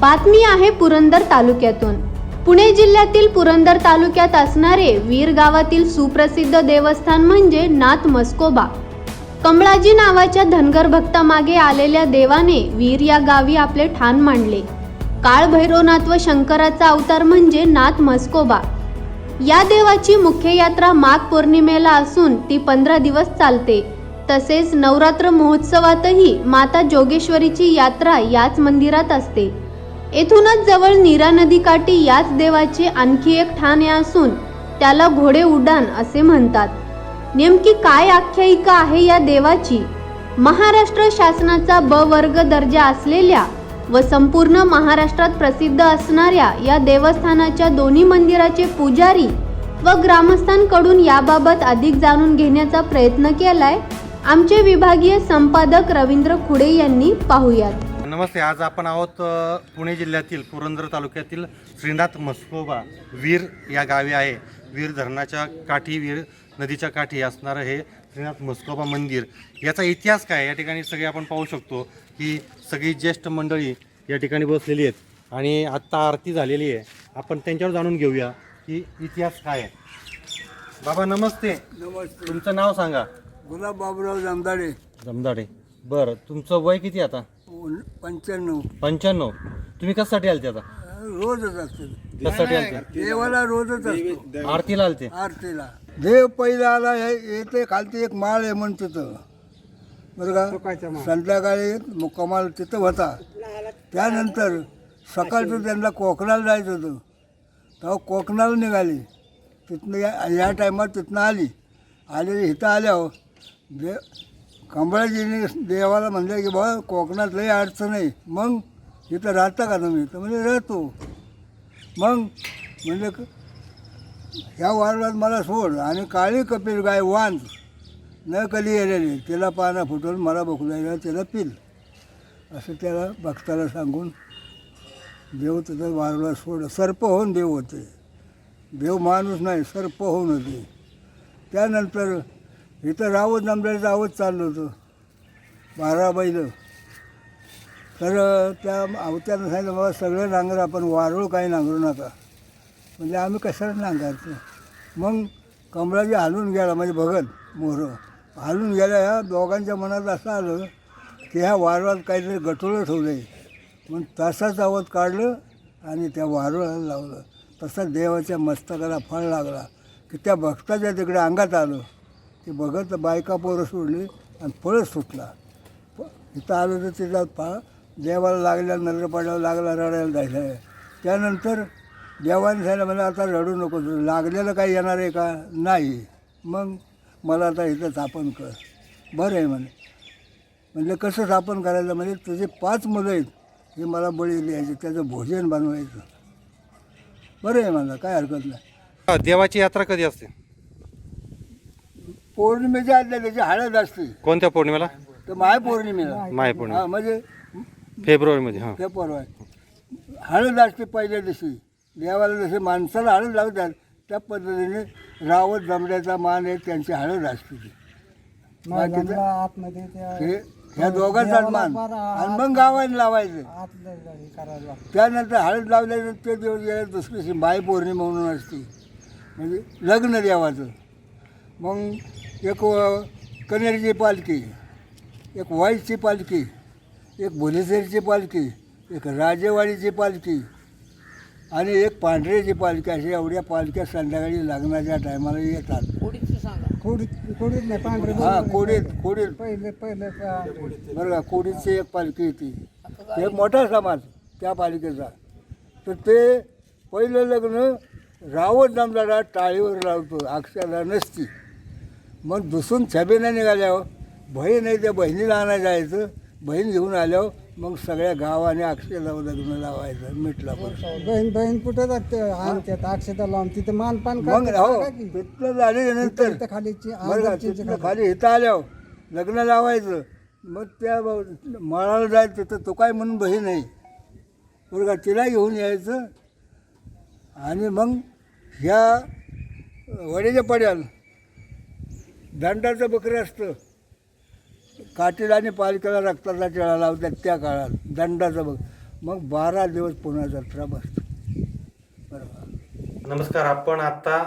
बातमी आहे पुरंदर तालुक्यातून. पुणे जिल्ह्यातील पुरंदर तालुक्यात असणारे वीर गावातील सुप्रसिद्ध देवस्थान म्हणजे नाथ मस्कोबा. कमळाजी नावाच्या धनगर भक्तामागे आलेल्या देवाने वीर या गावी आपले ठाण मांडले. काळ भैरवनाथ व शंकराचा अवतार म्हणजे नाथ मस्कोबा. या देवाची मुख्य यात्रा माघ पौर्णिमेला असून ती पंधरा दिवस चालते. तसेच नवरात्र महोत्सवातही माता जोगेश्वरीची यात्रा याच मंदिरात असते. येथूनच जवळ नीरा नदीकाठी याच देवाचे आणखी एक ठाणे असून त्याला घोडे उड्डाण असे म्हणतात. नेमकी काय आख्यायिका आहे या देवाची? महाराष्ट्र शासनाचा ब वर्ग दर्जा असलेल्या व संपूर्ण महाराष्ट्रात प्रसिद्ध असणाऱ्या या देवस्थानाच्या दोन्ही मंदिराचे पुजारी व ग्रामस्थांकडून याबाबत अधिक जाणून घेण्याचा प्रयत्न केलाय आमचे विभागीय संपादक रवींद्र खुडे यांनी पाहुयात. नमस्ते आज आपण आहोत पुणे जिल्ह्यातील पुरंदर तालुक्यातील श्रीनाथ मस्कोबा वीर या गावी आहे. वीर धरणाच्या काठी वीर नदीच्या काठी असणारं हे श्रीनाथ मस्कोबा मंदिर. याचा इतिहास काय या ठिकाणी सगळे आपण पाहू शकतो की सगळी ज्येष्ठ मंडळी या ठिकाणी बसलेली आहेत आणि आत्ता आरती झालेली आहे. आपण त्यांच्यावर जाणून घेऊया की इतिहास काय आहे. बाबा नमस्ते. नमस्ते. तुमचं नाव सांगा. गुलाब बाबूराव जमदाडे. जमदाडे. बरं तुमचं वय किती आता? पंच्याण्णव. पंच्याण्णव. तुम्ही कशासाठी आलते आता? रोजच असते. कशासाठी आलते? देवाला रोजच असतो. आरतीला आलते? आरतीला. देव पहिला आला हे- येते खालती एक माळ आहे म्हण तिथं बरं का? संध्याकाळी मुक्कामाल तिथं होता. त्यानंतर सकाळचं त्यांना कोकणाला जायचं होतं. तेव्हा कोकणाला निघाली. तिथनं या या टायमात तिथनं आली. आली इथं आल्यावर दे कंबळाजीने देवाला म्हणलं की बा कोकणात लई अडचण आहे. मग इथं राहता का तुम्ही? तर म्हणजे राहतो मग म्हणजे क- ह्या वारणात मला सोड आणि काळी कपिल गाय वांज न कली येलेली. तिला पाना फुटून मला बघलायला तिला पिल. असं त्याला भक्ताला सांगून देव तिथं वारला सोड. सर्प होऊन देव होते. देव माणूस नाही सर्प होऊन होते. त्यानंतर इथं रावत नामदारी रावत चाललो होतो. बारा बैल तर त्या अवत्यानं सांगितलं मला सगळं नांगर आपण वारूळ काही नांगरू नका. म्हणजे आम्ही कशाला नांगायचं मग कमळाजी हालून गेला म्हणजे भगत मोहरं हालून गेला. ह्या दोघांच्या मनात असं आलं की ह्या वारुळात काहीतरी गटोळं ठेवलं आहे मग तसाच आवाज काढलं आणि त्या वारुळाला लावलं. तसा देवाच्या मस्तकाला फळ लागला की त्या भक्ताच्या तिकडे अंगात आलं. ते बघत बायका पोरं सोडली आणि पळस सुटला. प- इथं आलं तर तिला पा देवाला लागल्या नजर पडायला लागला रडायला जायचं त्यानंतर देवाने सांगितलं मला आता रडू नको लागलेलं काही येणार आहे का? नाही. मग मला आता इथं स्थापन कर. बरं आहे म्हणे. म्हणजे कसं स्थापन करायचं? म्हणजे तुझे पाच मुलं आहेत हे मला बळी द्यायचे त्याचं भोजन बनवायचं. बरं आहे मला काय हरकत नाही. देवाची यात्रा कधी असते? पौर्णिमेच्या आदल्या त्याची हळद असते. कोणत्या पौर्णिमेला? तर माय पौर्णिमेला. माय पौर्णिमा. हा म्हणजे फेब्रुवारीमध्ये हां. परवा हळद असते पहिल्या दिवशी. देवाला जसे माणसाला हळद लावतात त्या पद्धतीने रावत जमड्याचा मान आहे त्यांची हळद असते ती. बाकीचं आतमध्ये त्या हे ह्या दोघांचाच मान. आणि मग गावाने लावायचं. आतलं करायला लागतं. त्यानंतर हळद लावल्यानंतर ते दिवस गेले दुसऱ्या दिवशी माय पौर्णिमा म्हणून असते. म्हणजे लग्न देवाचं. मग एक कनेरीची पालखी एक वाईची पालखी एक भोलेसरची पालखी एक राजेवाडीची पालखी आणि एक पांढऱ्याची पालखी. अशा एवढ्या पालख्या संध्याकाळी लग्नाच्या टायमाला येतात. कोडीत कोडीत नाही पांढरे हा कोडीत कोडीत. पहिले पहिले बरं का कोडीची एक पालखी येते ते मोठा समाज त्या पालिकेचा तर ते पहिलं लग्न रावत नामदारा टाळीवर लावतो अक्षराला नसती. मग दुसून छबीने निघाल्यावर बहीण आहे त्या बहिणीला आणायला जायचं. बहीण घेऊन आल्यावर मग सगळ्या गावाने अक्षराला लग्न लावायचं मिठला पण बहीण बहीण कुठं जाते? आणतात अक्षता लावून तिथे मानपान मग हो? तिथलं झाल्यानंतर तिथनं खाली इथं आल्यावर लग्न लावायचं. मग त्या मळाला जायचं. तिथं तो काय म्हणून बहीण आहे? बरं का तिला घेऊन यायचं. आणि मग ह्या वडीच्या पड्याल दंडाचं बकरं असतं. काठीला आणि पालखीला रक्ताचा टिळा लावतात त्या काळात. दंडाचं बघ मग बारा दिवस पुन्हा जत्रा बसतो. बरोबर. नमस्कार आपण आता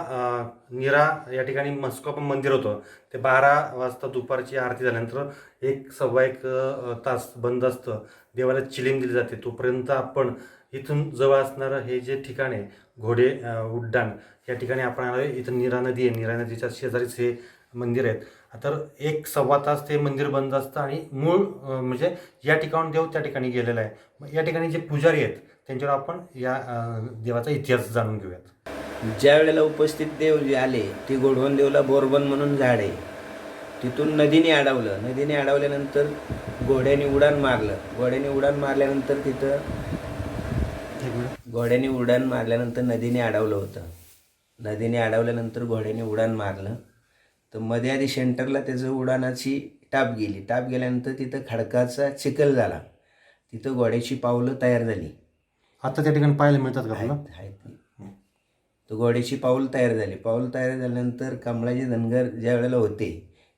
निरा या ठिकाणी मस्कोपा मंदिर होतं. ते बारा वाजता दुपारची आरती झाल्यानंतर एक सव्वा एक तास बंद असतं. देवाला चिलिंग दिली जाते. तोपर्यंत आपण इथून जवळ असणारं हे जे ठिकाण आहे घोडे उड्डाण या ठिकाणी आपण आलो आहे. इथं नीरा नदी आहे. नीरा नदीच्या शेजारीच हे मंदिर आहेत. तर एक सव्वा तास ते मंदिर बंद असतं आणि मूळ म्हणजे या ठिकाणून देव त्या ठिकाणी गेलेला आहे. मग या ठिकाणी जे पुजारी आहेत त्यांच्यावर आपण या देवाचा इतिहास जाणून घेऊयात. ज्या वेळेला उपस्थित देव जे आले ते गोडवन देवला बोरबन म्हणून झाड. आहे तिथून नदीने अडवलं. नदीने अडवल्यानंतर घोड्याने उडान मारलं. घोड्याने उडान मारल्यानंतर तिथं घोड्याने उडान मारल्यानंतर नदीने अडवलं होतं. नदीने अडवल्यानंतर घोड्याने उडान मारलं. तर मध्ये आधी सेंटरला त्याचं उडाणाची टाप गेली. टाप गेल्यानंतर तिथं खडकाचा चिखल झाला. तिथं घोड्याची पावलं तयार झाली. आता त्या ठिकाणी पाहायला मिळतात का आपल्याला आहेत तर घोड्याची पाऊल तयार झाली. पाऊल तयार झाल्यानंतर कमळाचे धनगर ज्या वेळेला होते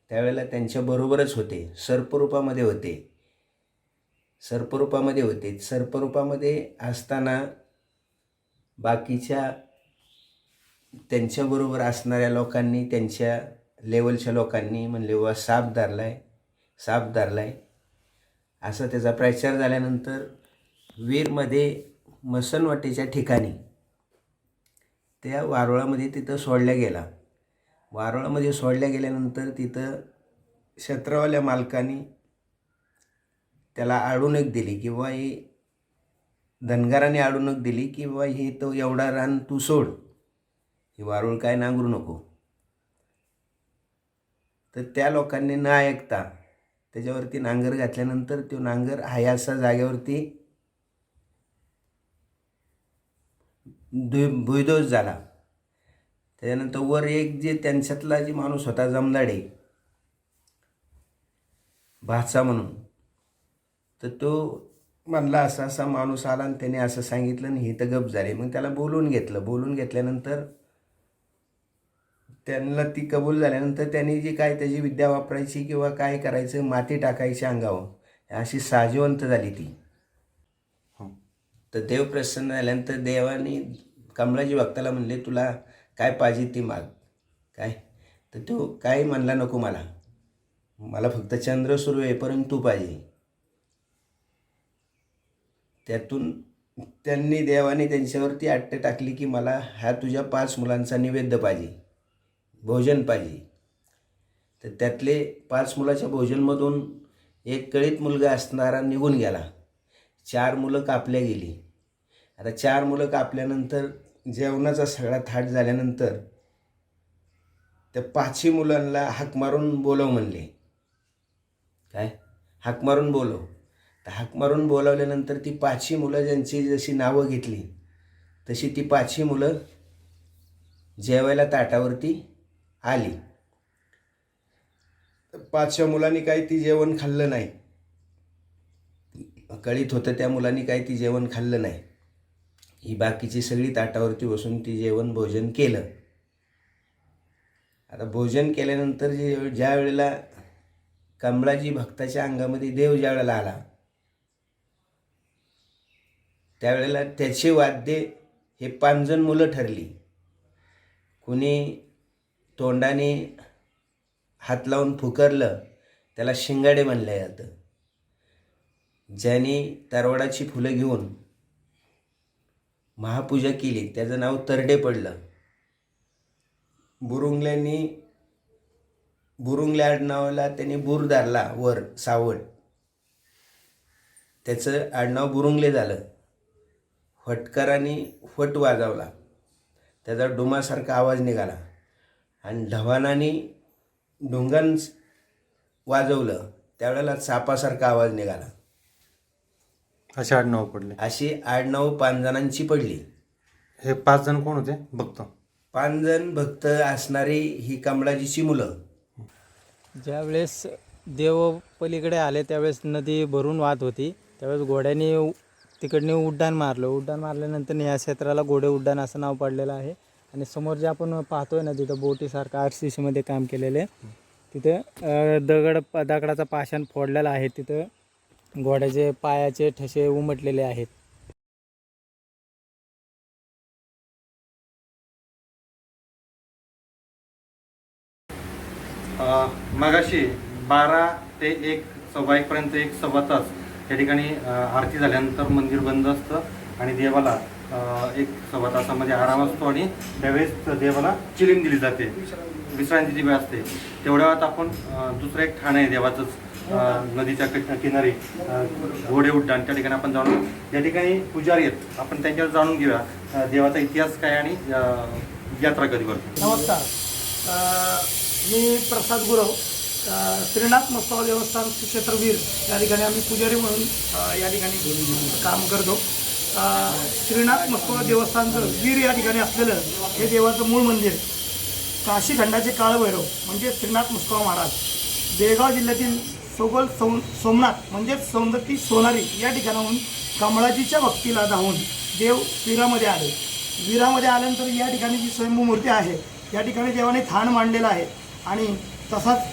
त्यावेळेला त्यांच्याबरोबरच होते. सर्परूपामध्ये होते. सर्परूपामध्ये होते. सर्परूपामध्ये असताना बाकीच्या त्यांच्याबरोबर असणाऱ्या लोकांनी त्यांच्या लेवलच्या लोकांनी म्हणले वा साप धरलाय साप धरलाय. असा त्याचा प्रचार झाल्यानंतर वीरमध्ये मसनवाटेच्या ठिकाणी त्या वारुळामध्ये तिथं सोडल्या गेला. वारुळामध्ये सोडल्या गेल्यानंतर तिथं क्षेत्रवाल्या मालकाने त्याला अडवणूक दिली किंवा हे धनगाराने अडवणूक दिली की बाबा तो एवढा रान तू सोड. ही वारुळ काय नांगरू नको. तर त्या लोकांनी न ऐकता त्याच्यावरती नांगर घातल्यानंतर तो नांगर हायासा जागेवरती दु भुईदोष झाला. त्याच्यानंतर वर एक जे त्यांच्यातला जे माणूस होता जमदाडे भाचा म्हणून तर तो म्हणला असा असा माणूस आला आणि त्याने असं सांगितलं आणि हे तर गप झाले. मग त्याला बोलून घेतलं. बोलून घेतल्यानंतर त्यांना ती कबूल झाल्यानंतर त्यांनी जी काय त्याची विद्या वापरायची किंवा काय करायचं माती टाकायची अंगावर अशी साजेवंत झाली ती. तर देव प्रसन्न झाल्यानंतर देवाने कमलाजी भक्ताला म्हणले तुला काय पाहिजे ती माग. काय? तर तो काही म्हणला नको मला. मला फक्त चंद्र सुरू आहे परंतु पाहिजे. त्यातून त्यांनी देवाने त्यांच्यावरती अट्ट टाकली की मला ह्या तुझ्या पाच मुलांचा निवेद्य पाहिजे. भोजन पाहिजे. तर त्यातले पाच मुलाच्या भोजनमधून एक कळीत मुलगा असणारा निघून गेला. चार मुलं कापल्या गेली. आता चार मुलं कापल्यानंतर जेवणाचा सगळा थाट झाल्यानंतर त्या पाचही मुलांना हाक मारून बोलव म्हणले. काय? हाक मारून बोलव. तर हाक मारून बोलावल्यानंतर ती पाचही मुलं ज्यांची जशी नावं घेतली तशी ती पाचही मुलं जेवायला ताटावरती आली. तर मुलांनी काही ती जेवण खाल्लं नाही. कळीत होतं त्या मुलांनी काही ती जेवण खाल्लं नाही. ही बाकीची सगळी ताटावरती बसून ती जेवण भोजन केलं. आता भोजन केल्यानंतर जे ज्या वेळेला कमळाजी भक्ताच्या अंगामध्ये देव ज्या वेळेला आला त्यावेळेला त्याचे वाद्य हे पाच मुलं ठरली. कुणी तोंडाने हात लावून फुकरलं त्याला शिंगाडे म्हणलं जातं. ज्याने तरवडाची फुलं घेऊन महापूजा केली त्याचं नाव तरडे पडलं. बुरुंगल्यांनी बुरुंगल्या आडनावाला त्यांनी बूर धरला वर सावड. त्याचं आडनाव बुरुंगले झालं. फटकराने फट वाजवला. त्याचा डुमासारखा आवाज निघाला. आणि ढवानाने ढुंगण वाजवलं त्यावेळेला चापासारखा आवाज निघाला. असे आडनाव पडले. अशी आडनाव पाच जणांची पडली. हे पाच जण कोण होते? बघतो पाच जण भक्त असणारी ही कमळाजीची मुलं. ज्यावेळेस देव पलीकडे आले त्यावेळेस नदी भरून वाहत होती. त्यावेळेस घोड्याने तिकडने उड्डाण मारलं. उड्डाण मारल्यानंतर या क्षेत्राला घोडे उड्डाण असं नाव पडलेलं आहे. आणि समोर जे आपण पाहतोय ना तिथं बोटीसारखं आर सी सीमध्ये काम केलेले तिथे दगड दगडाचा पाषाण फोडलेला आहे. तिथं घोड्याचे पायाचे ठसे उमटलेले आहेत. मगाशी बारा ते एक सव्वा एकपर्यंत एक सव्वा तास या ठिकाणी आरती झाल्यानंतर मंदिर बंद असतं आणि देवाला एक सव्वा तासामध्ये आराम असतो आणि त्यावेळेस देवाला चिलीम दिली जाते. विश्रांतीची वेळ असते. तेवढ्या वेळात आपण दुसरं एक ठाणं आहे देवाचंच नदीच्या किनारी घोडे उड्डाण. त्या ठिकाणी आपण जाणून या ठिकाणी पुजारी आहेत आपण त्यांच्यावर जाणून घेऊया देवाचा इतिहास काय आणि यात्रा कधी करतो? नमस्कार. मी प्रसाद गुरव श्रीनाथ मस्तवा देवस्थान क्षेत्रवीर. या ठिकाणी आम्ही पुजारी म्हणून या ठिकाणी काम करतो. श्रीनाथ मस्तवा देवस्थानचं वीर या ठिकाणी असलेलं हे देवाचं मूळ मंदिर काशीखंडाचे काळभैरव म्हणजे श्रीनाथ मुस्कवा महाराज बेळगाव जिल्ह्यातील सोगल सौ सोमनाथ म्हणजेच सौंदती सोनारी या ठिकाणाहून कमळाजीच्या भक्तीला धावून देव वीरामध्ये आले. वीरामध्ये आल्यानंतर या ठिकाणी जी स्वयंभू मूर्ती आहे या ठिकाणी देवाने थाण मांडलेलं आहे. आणि तसाच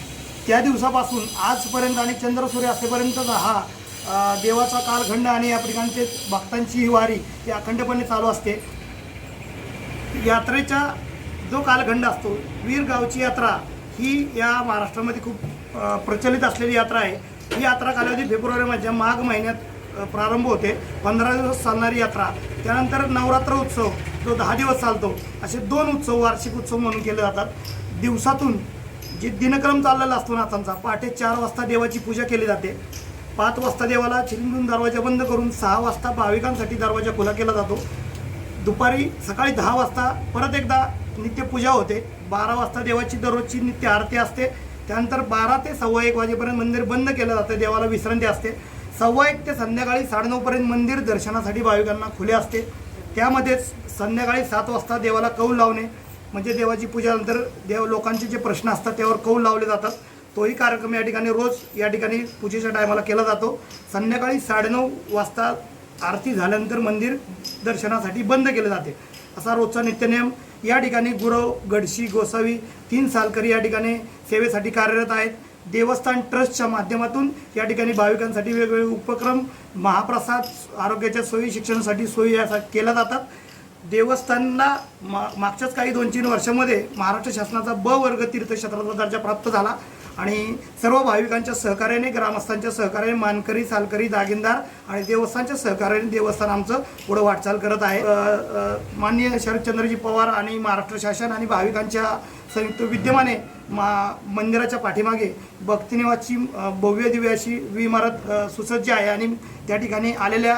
त्या दिवसापासून आजपर्यंत आणि चंद्रसूर्य असेपर्यंतचा हा देवाचा कालखंड आणि या ठिकाणचे भक्तांची ही वारी ही अखंडपणे चालू असते. यात्रेचा जो कालखंड असतो वीर गावची यात्रा ही या महाराष्ट्रामध्ये खूप प्रचलित असलेली यात्रा आहे. ही यात्रा कालावधी फेब्रुवारीमध्ये माघ महिन्यात प्रारंभ होते. पंधरा दिवस चालणारी यात्रा. त्यानंतर नवरात्र उत्सव जो दहा दिवस चालतो असे दोन उत्सव वार्षिक उत्सव म्हणून केले जातात. दिवसातून जे दिनक्रम चाललेला असतो नाथांचा पहाटे चार वाजता देवाची पूजा केली जाते. पाच वाजता देवाला चिरंदून दरवाजा बंद करून सहा वाजता भाविकांसाठी दरवाजा खुला केला जातो. दुपारी सकाळी दहा वाजता परत एकदा नित्यपूजा होते. बारा वाजता देवाची दररोजची नित्य आरती असते. त्यानंतर बारा ते सव्वा एक वाजेपर्यंत मंदिर बंद केलं जातं. देवाला विश्रांती असते. सव्वा एक ते संध्याकाळी साडेनऊपर्यंत मंदिर दर्शनासाठी भाविकांना खुले असते. त्यामध्येच संध्याकाळी सात वाजता देवाला कौल लावणे म्हणजे देवाची पूजानंतर देव लोकांचे जे प्रश्न असतात त्यावर कौल लावले जातात. तोही कार्यक्रम या ठिकाणी रोज या ठिकाणी पूजेच्या टायमाला केला जातो. संध्याकाळी साडेनऊ वाजता आरती झाल्यानंतर मंदिर दर्शनासाठी बंद केले जाते. असा रोजचा नित्यनियम या ठिकाणी गुरव गडशी गोसावी तीन सालकरी या ठिकाणी सेवेसाठी कार्यरत आहेत. देवस्थान ट्रस्टच्या माध्यमातून या ठिकाणी भाविकांसाठी वेगवेगळे उपक्रम महाप्रसाद आरोग्याच्या सोयी शिक्षणासाठी सोयी या केल्या जातात. देवस्थानला मा मागच्याच काही दोन तीन वर्षामध्ये महाराष्ट्र शासनाचा ब वर्ग तीर्थक्षेत्राचा दर्जा प्राप्त झाला. आणि सर्व भाविकांच्या सहकार्याने ग्रामस्थांच्या सहकार्याने मानकरी सालकरी दागिनदार आणि देवस्थानच्या सहकार्याने देवस्थान आमचं पुढं वाटचाल करत आहे. माननीय शरदचंद्रजी पवार आणि महाराष्ट्र शासन आणि भाविकांच्या संयुक्त विद्यमाने मा मंदिराच्या पाठीमागे भक्तिनिवासची भव्य दिव्य अशी इमारत सुसज्ज आहे आणि त्या ठिकाणी आलेल्या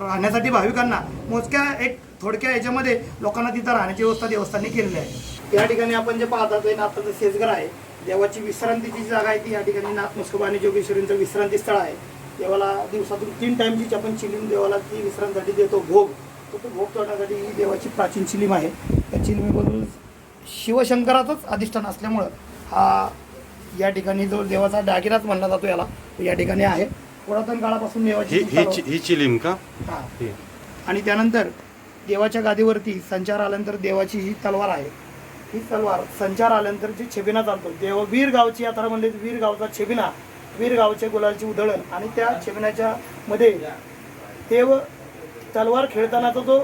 राहण्यासाठी भाविकांना मोजक्या एक थोडक्या याच्यामध्ये लोकांना तिथं राहण्याची व्यवस्था देवस्थानी केलेली आहे. या ठिकाणी आपण जे पाहता आता नाथाचं शेजघर आहे. देवाची विश्रांतीची जागा आहे ती या ठिकाणी नाथ मस्कोबा आणि जोगेश्वरींचं विश्रांती स्थळ आहे. देवाला दिवसातून तीन टाईमची आपण चिलीम देवाला ती विश्रांतीसाठी देतो भोग. तो तो भोग तोडण्यासाठी ही देवाची प्राचीन चिलीम आहे. त्या चिलीमीमधून शिवशंकराचंच अधिष्ठान असल्यामुळं हा या ठिकाणी जो देवाचा दागिनाच म्हणला जातो याला तो या ठिकाणी आहे. पुरातन काळापासून देवाची ही चिलीम का. आणि त्यानंतर देवाच्या गादीवरती संचार आल्यानंतर देवाची ही तलवार आहे. ही तलवार संचार आल्यानंतर जी छेबिना चालतो. देव वीर गावची यात्रा म्हणजे वीर गावचा छेबिना वीर गावचे गुलालची उधळण आणि त्या छेबिनाच्या मध्ये देव तलवार खेळतानाचा जो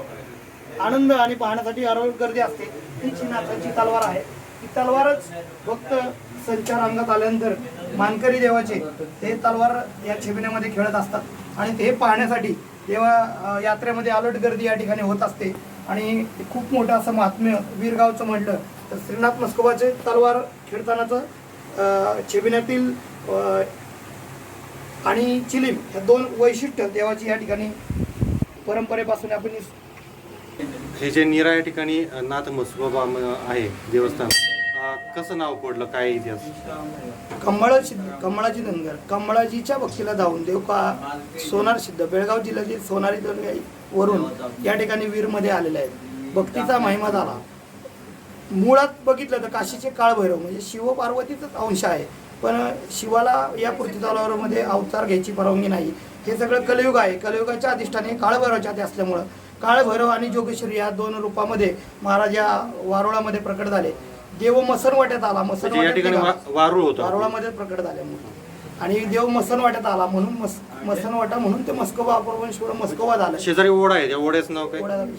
आनंद आणि पाहण्यासाठी आरोग्य गर्दी असते. ती चिनाथांची तलवार आहे. ती तलवारच फक्त संचार अंगात आल्यानंतर मानकरी देवाचे ते तलवार या छेबिण्यामध्ये खेळत असतात. आणि ते पाहण्यासाठी तेव्हा यात्रेमध्ये अलट गर्दी या ठिकाणी होत असते. आणि खूप मोठं असं महात्म्य वीरगावचं म्हटलं तर श्रीनाथ मस्कोबाचे तलवार खेळतानाचं अ, आणि चिलीम ह्या दोन वैशिष्ट्य देवाची या ठिकाणी परंपरेपासून आपण ही जे नीरा या ठिकाणी नाथ मसोबा म- आहे देवस्थान कसं नाव पडलं? काय इतिहास? कमळ सिद्ध कमळाची धनगर. कमळाजीच्या भक्तीला धावून देव का सोनार सिद्ध बेळगाव जिल्ह्यातील सोनारी वरून या ठिकाणी वीरमध्ये आलेले आहेत. भक्तीचा महिमा झाला. मुळात बघितलं तर काशीचे काळभैरव म्हणजे शिव पार्वतीचाच अंश आहे. पण शिवाला या पृथ्वीतलावरमध्ये अवतार घ्यायची परवानगी नाही. हे सगळं कलयुग आहे. कलयुगाच्या अधिष्ठाने काळभैरवाच्या हाती असल्यामुळं काळभैरव आणि जोगेश्वरी या दोन रूपामध्ये महाराज या वारुळामध्ये प्रकट झाले. देव मसनवाट्यात आला. म्हणजे या ठिकाणी मसनवाट्यात वा- वारूळ होतं. वारुळामध्ये प्रकट झाल्यामुळे. आणि देव मसनवाट्यात आला म्हणून मस मसनवाटा म्हणून ते मस्कोबा अपरवंशवर मस्कोबा झालं. शेजारी ओढा आहे. ओढ्याचं नाव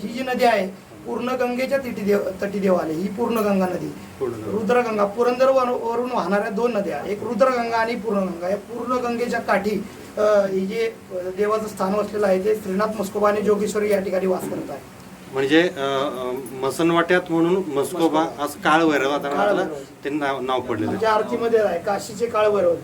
ही जी नदी आहे पूर्ण गंगेच्या तटी देव तटी देव आले ही पूर्ण गंगा नदी. पूर्णगंगा. रुद्रगंगा पुरंदर वर- वरून वाहणाऱ्या दोन नद्या एक रुद्रगंगा आणि पूर्णगंगा. या पूर्ण गंगेच्या काठी ही जे देवाचं स्थान वसलेलं आहे ते श्रीनाथ मस्कोबा आणि जोगेश्वरी या ठिकाणी वास करत आहे. म्हणजे मसनवाट्यात म्हणून मस्कोबा असं काळ भैरव आता काळभैरव. ते नाव नाव पडलेलं आहे. आरतीमध्ये आहे काशीचे काळ भैरव